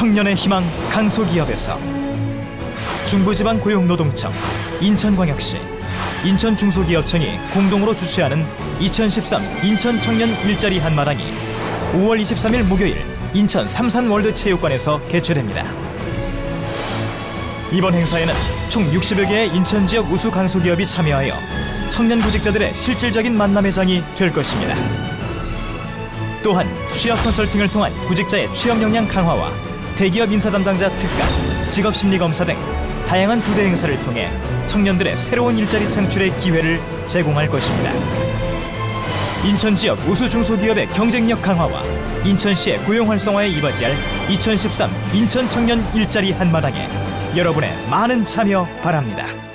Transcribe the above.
청년의 희망 강소기업에서 중부지방 고용노동청, 인천광역시, 인천중소기업청이 공동으로 주최하는 2013 인천 청년 일자리 한마당이 5월 23일 목요일 인천 삼산월드체육관에서 개최됩니다. 이번 행사에는 총 60여 개의 인천 지역 우수 강소기업이 참여하여 청년 구직자들의 실질적인 만남의 장이 될 것입니다. 또한 취업 컨설팅을 통한 구직자의 취업 역량 강화와 대기업 인사 담당자 특강, 직업 심리 검사 등 다양한 부대 행사를 통해 청년들의 새로운 일자리 창출의 기회를 제공할 것입니다. 인천 지역 우수 중소기업의 경쟁력 강화와 인천시의 고용 활성화에 이바지할 2013 인천 청년 일자리 한마당에 여러분의 많은 참여 바랍니다.